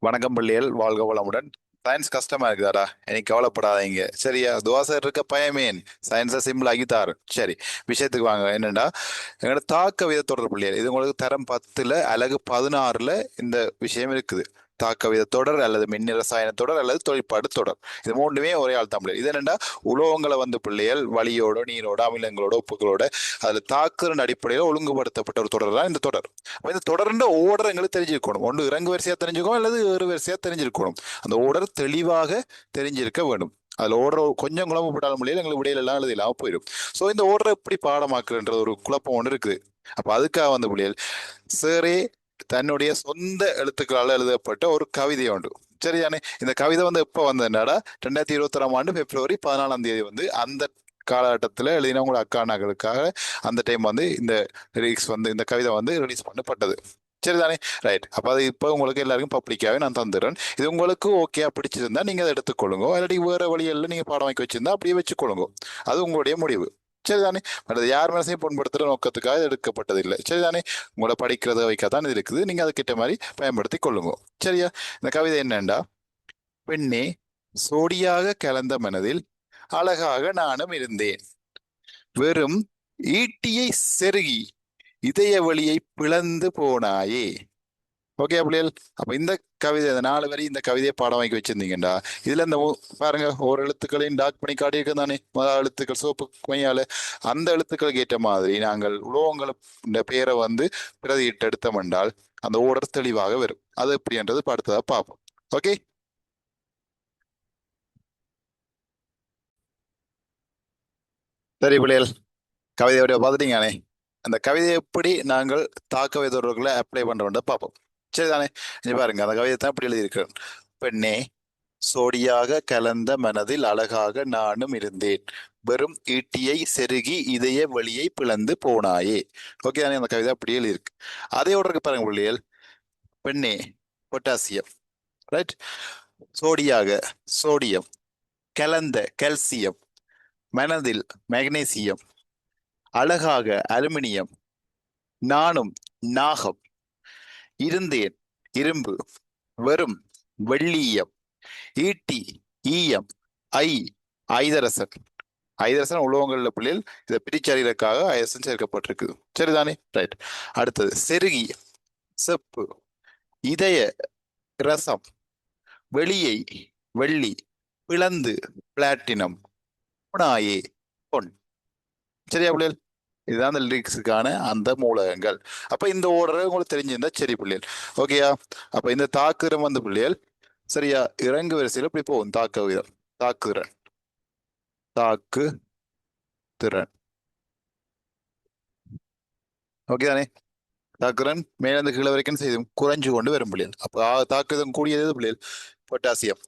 வணக்கம் பிள்ளைகள் வாழ்க வளமுடன். சயின்ஸ் கஷ்டமா இருக்குதாடா? எனக்கு கவலைப்படாதீங்க. சரியா? துவாசர் இருக்க பயமேன். சயின்ஸை சிம்பிள் ஆகித்தார் சரி விஷயத்துக்கு வாங்க. என்னென்னா எங்களோட தாக்க வித தொடர் பிள்ளைகள் இது உங்களுக்கு தரம் பத்துல அழகு பதினாறுல இந்த விஷயம் இருக்குது. தாக்க வித தொடர் அல்லது மின் ரசாயன தொடர் அல்லது தொழிற்பாடு தொடர். இது மூன்றுமே ஒரே ஆள் தமிழர். இது என்னென்னா உலோகங்களை வந்து பிள்ளைகள் வழியோட நீரோட அமிலங்களோட உப்புகளோட அதில் தாக்குதலின் அடிப்படையில் ஒழுங்குபடுத்தப்பட்ட ஒரு தொடர் தான் இந்த தொடர். இந்த தொடர்ன்ற ஓடர் எங்களுக்கு தெரிஞ்சிருக்கணும். ஒன்று இறங்கு வரிசையாக தெரிஞ்சுக்கணும் அல்லது ஏறு வரிசையாக தெரிஞ்சிருக்கணும். அந்த ஓடர் தெளிவாக தெரிஞ்சிருக்க வேண்டும். அதில் ஓடுற கொஞ்சம் குழம்பப்பட்டாலும் முடியல எங்களுக்கு விடையில எல்லாம் எழுதிலாம போயிடும். ஸோ இந்த ஓடுற எப்படி பாடமாக்குறன்ற ஒரு குழப்பம் ஒன்று இருக்குது. அப்போ அதுக்காக வந்து பிள்ளைகள் சேரே தன்னுடைய சொந்த எழுத்துக்களால் எழுதப்பட்ட ஒரு கவிதை உண்டு. சரியானே இந்த கவிதை வந்து எப்போ வந்ததுனாடா ரெண்டாயிரத்தி இருபத்தொராம் ஆண்டு பிப்ரவரி பதினாலாம் தேதி வந்து அந்த காலகட்டத்தில் எழுதினவங்களோட அக்கானாக்களுக்காக அந்த டைம் வந்து இந்த லிரிக்ஸ் வந்து இந்த கவிதை வந்து ரிலீஸ் பண்ணப்பட்டது. சரிதானே ரைட் அப்போ அது இப்போ உங்களுக்கு எல்லாருக்கும் பப்ளிக்காகவே நான் தந்துடுறேன் இது உங்களுக்கு ஓகே பிடிச்சிருந்தா நீங்கள் அதை எடுத்துக்கொள்ளுங்க. இல்லாட்டி வேறு வழிகளில் நீங்கள் பாடம் வாங்கி வச்சிருந்தா அப்படியே வச்சுக்கொள்ளுங்க. அது உங்களுடைய முடிவு. சரிதானே மற்றது யார் மனசையும் புண்படுத்துகிற நோக்கத்துக்காக எடுக்கப்பட்டதில்லை. எடுக்கப்பட்டது இல்லை சரிதானே உங்களை படிக்கிறத வைக்கத்தான் இது இருக்குது. நீங்கள் அதுக்கிட்ட மாதிரி பயன்படுத்தி கொள்ளுங்க. சரியா? இந்த கவிதை என்னண்டா? பெண்ணே சோடியாக கலந்த மனதில் அழகாக நானும் இருந்தேன். வெறும் ஈட்டியை செருகி இதய வழியை பிளந்து போனாயே. ஓகே பிள்ளைகள் அப்ப இந்த கவிதை இந்த நாலு வரி இந்த கவிதையை பாடம் வாங்கி வச்சிருந்தீங்கடா இதுல இந்த பாருங்க ஒரு எழுத்துக்களையும் டாக் பண்ணி காட்டியிருக்கு தானே முதல் எழுத்துக்கள் சோப்பு மையால. அந்த எழுத்துக்களுக்கு ஏற்ற மாதிரி நாங்கள் உலோகங்கள பேரை வந்து பிரதியிட்டு எடுத்தோம் என்றால் அந்த ஓடர் தெளிவாக வரும். அது எப்படின்றது அடுத்ததா பார்ப்போம். ஓகே சரி பிள்ளைகள் கவிதையோட பார்த்துட்டீங்கண்ணே அந்த கவிதையை எப்படி நாங்கள் தாக்க விதர்களை அப்ளை பண்றோம்னு பார்ப்போம். சரிதானே? இங்க பாருங்க அந்த கவிதை தான் இப்படி எழுதியிருக்கிறேன். பெண்ணே சோடியாக கலந்த மனதில் அழகாக நானும் இருந்தேன். வெறும் ஈட்டியை செருகி இதய வழியை பிளந்து போனாயே. ஓகே தானே? அந்த கவிதை அப்படியே எழுதியிருக்கு. அதையோட இருக்கு பாருங்க பிள்ளைகள். பெண்ணே பொட்டாசியம். ரைட் சோடியாக சோடியம். கலந்த கால்சியம். மனதில் மெக்னீசியம் அழகாக அலுமினியம். நானும் நாகம். இருந்தேன். இரும்பு வெறும் வெள்ளீயம் ஈட்டி ஈயம் ஐ ஐதரசன் ஐதரசன் உலோகங்களில் பிள்ளைகள் இதை பிரிச்சறிகிறதுக்காக ஐதரசன் சேர்க்கப்பட்டிருக்கு. சரிதானே? ரைட் அடுத்தது செருகி செப்பு இதய ரசம் வெளியை வெள்ளி பிளந்து பிளாட்டினம் புனாயே பொன். சரியா பிள்ளைகள் இதுதான் அந்த லிரிக்ஸுக்கான அந்த மூலகங்கள். அப்போ இந்த ஓர்டர் உங்களுக்கு தெரிஞ்சிருந்தா சரி பிள்ளைகள் ஓகேயா அப்போ இந்த தாக்குறம் வந்து பிள்ளைகள் சரியா? இறங்கு வரிசையில் இப்படி போகும். தாக்க வீரம் தாக்குதிறன் தாக்கு திறன். ஓகே தானே? தாக்குறன் மேலிருந்து கீழே வரைக்கும் செய்தும் குறைஞ்சு கொண்டு வரும் பிள்ளைகள் அப்போ தாக்குதம் கூடியது பிள்ளைகள் பொட்டாசியம்.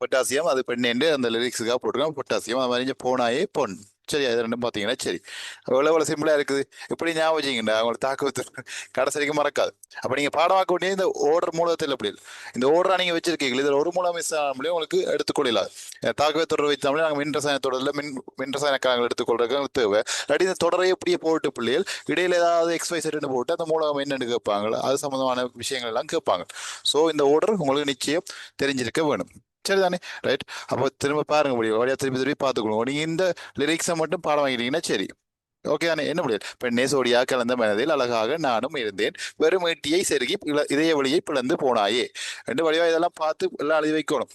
பொட்டாசியம் அது பெண்ணேண்டு அந்த லிரிக்ஸுக்காக போட்டுருக்கோம் பொட்டாசியம் அது மாதிரி போனாயே பொன். சரி அது ரெண்டும் பார்த்தீங்கன்னா சரி. எவ்வளோ எவ்வளோ சிம்பிளாக இருக்குது? இப்படி ஞாபகம் வச்சிங்கண்டா அவங்களை தாக்கு கடைசி வரைக்கும் மறக்காது. அப்போ நீங்கள் பாடமாக்க வேண்டிய இந்த ஓர்டர் மூலத்தில் எப்படி இந்த ஓர்டரா நீங்கள் வச்சிருக்கீங்க இதில் ஒரு மூலம் மிஸ் ஆகாமலே உங்களுக்கு எடுத்துக்கொள்ளலாம். தாக்கவே தொடர் வைத்தாமலே நாங்கள் மின் ரசாயன தொடரில் மின் மின் ரசாயனக்காரங்கள் எடுத்துக்கொள்றதுக்கு எங்களுக்கு தேவை. இல்லாட்டி இந்த தொடரை எப்படியே போட்டு பிள்ளைகள் இடையில ஏதாவது எக்ஸ் போட்டு அந்த மூலம் என்னென்னு கேட்பாங்களோ அது சம்மந்தமான விஷயங்கள் எல்லாம் கேட்பாங்க. ஸோ இந்த ஓர்டர் உங்களுக்கு நிச்சயம் தெரிஞ்சிருக்க வேணும். சரிதானே? ரைட் அப்போ திரும்ப பாருங்க முடியும். வழியா திருப்பி திருப்பி பார்த்துக்கணும். நீங்க இந்த லிரிக்ஸை மட்டும் பாடம் வாங்கிட்டீங்கன்னா சரி. ஓகே தானே? என்ன முடியாது. பெண்ணே சோடியா கலந்த மனதில் அழகாக நானும் இருந்தேன். வெறும் ஈட்டியை செருகி இதய வழியை பிளந்து போனாயே. ரெண்டு வழியா இதெல்லாம் பார்த்து எல்லாம் எழுதி வைக்கணும்.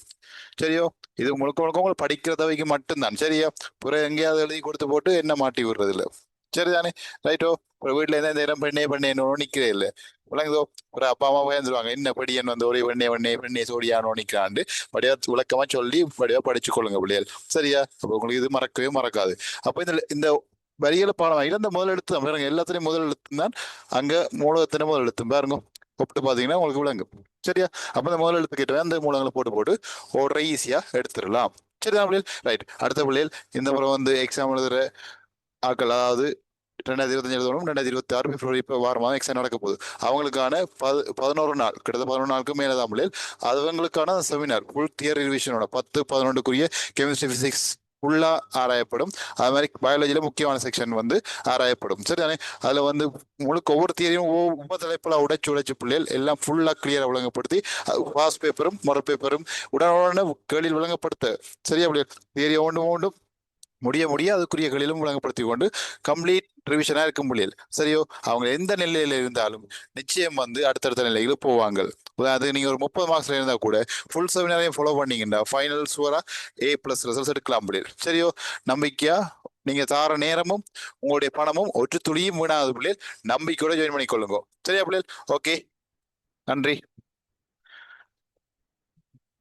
சரியோ? இது முழுக்க முழுக்க உங்களுக்கு படிக்கிறத வைக்க மட்டும்தான். சரியா? பிறகு எங்கேயாவது எழுதி கொடுத்து போட்டு என்ன மாட்டி விடுறது இல்ல சரிதானே ரைட்டோ ஒரு வீட்டுல இருந்தா இந்த இடம் பெண்ணே பெண்ணேன்னு நிக்கிறே இல்ல விளங்குதோ ஒரு அப்பா அம்மா பயந்துருவாங்க என்ன படியன் வந்து ஒரு பெண்ணே பெண்ணே பெண்ணே சோடியானோ நிக்கிறாண்டு படியா விளக்கமா சொல்லி படியா படிச்சு கொள்ளுங்க பிள்ளைகள் சரியா அப்ப உங்களுக்கு இது மறக்கவே மறக்காது அப்ப இந்த இந்த வரிகளை பாடம் இழந்த இந்த முதல் எழுத்து தான் பாருங்க எல்லாத்துலயும் முதல் எழுத்து தான் அங்க மூலகத்தின முதல் எழுத்து பாருங்க கூப்பிட்டு பாத்தீங்கன்னா உங்களுக்கு விளங்கும் சரியா அப்ப இந்த முதல் எழுத்து கிட்ட அந்த மூலங்களை போட்டு போட்டு ஓடுற ஈஸியா எடுத்துடலாம் சரிதான் பிள்ளைகள் ரைட் அடுத்த பிள்ளைகள் இந்த முறை வந்து எக்ஸாம் எழுதுற ஆட்கள் அதாவது ரெண்டாயிரத்தி இருபத்தஞ்சு எழுதணும் ரெண்டாயிரத்தி இருபத்தி ஆறு பிப்ரவரி இப்போ வாரமாக எக்ஸாம் நடக்க போகுது. அவங்களுக்கான பது பதினோரு நாள் கிட்டத்தட்ட பதினொரு நாளுக்கு மேலே தான் பிள்ளைகள் அவங்களுக்கான செமினார் ஃபுல் தியர் ரிவிஷனோட பத்து பதினொன்றுக்குரிய கெமிஸ்ட்ரி ஃபிசிக்ஸ் ஃபுல்லாக ஆராயப்படும். அது மாதிரி பயாலஜியில் முக்கியமான செக்ஷன் வந்து ஆராயப்படும். சரிதானே? அதில் வந்து முழுக்க ஒவ்வொரு தியரியும் ஒவ்வொரு தலைப்பில் உடைச்சு உடைச்சு பிள்ளைகள் எல்லாம் ஃபுல்லாக கிளியராக விளங்கப்படுத்தி பாஸ் பேப்பரும் மொர பேப்பரும் உடனுடனே கேளில் விளங்கப்படுத்த. சரியா பிள்ளைகள் தியரி ஒன்று ஒன்றும் முடிய முடிய அதுக்குரிய களிலும் விளங்கப்படுத்தி கொண்டு கம்ப்ளீட் ரிவிஷனா இருக்கும் புள்ளியல். சரியோ? அவங்க எந்த நிலையில இருந்தாலும் நிச்சயம் வந்து அடுத்தடுத்த நிலைகளுக்கு போவாங்க. உதாரணத்துக்கு நீங்க ஒரு முப்பது மார்க்ஸ்ல இருந்தா கூட ஃபுல் செமினாரையும் ஃபாலோ பண்ணீங்கன்னா ஃபைனல் சுவரா ஏ பிளஸ் ரிசல்ட்ஸ் எடுக்கலாம் முடியல சரியோ? நம்பிக்கையா? நீங்க தார நேரமும் உங்களுடைய பணமும் ஒற்று துளியும் வீணாத பிள்ளைகள் நம்பிக்கையோட ஜாயின் பண்ணிக்கொள்ளுங்க. சரியா புள்ளியல்? ஓகே நன்றி.